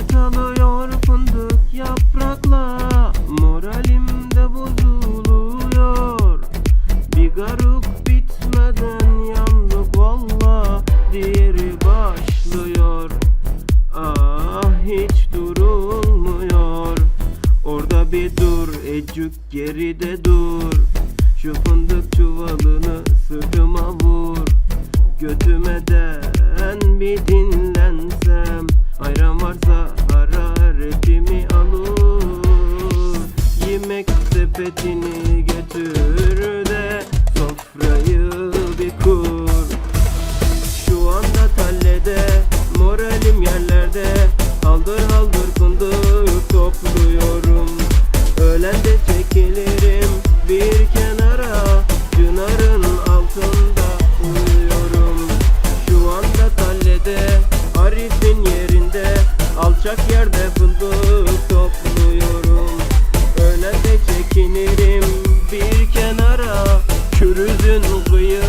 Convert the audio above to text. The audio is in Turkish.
Hasret fındık yaprakla. Moralim de bozuluyor. Bir garuk bitmeden yandık valla. Diğeri başlıyor. Ah hiç durulmuyor. Orada bir dur ecük geride dur. Şu fındık çuvalını sırtıma vur. Götüme de hararetimi alır? Yemek sepetini götür de Sofrayı alçak yerde fındık topluyorum. Öyle de çekinirim bir kenara. Kürüzün kıyı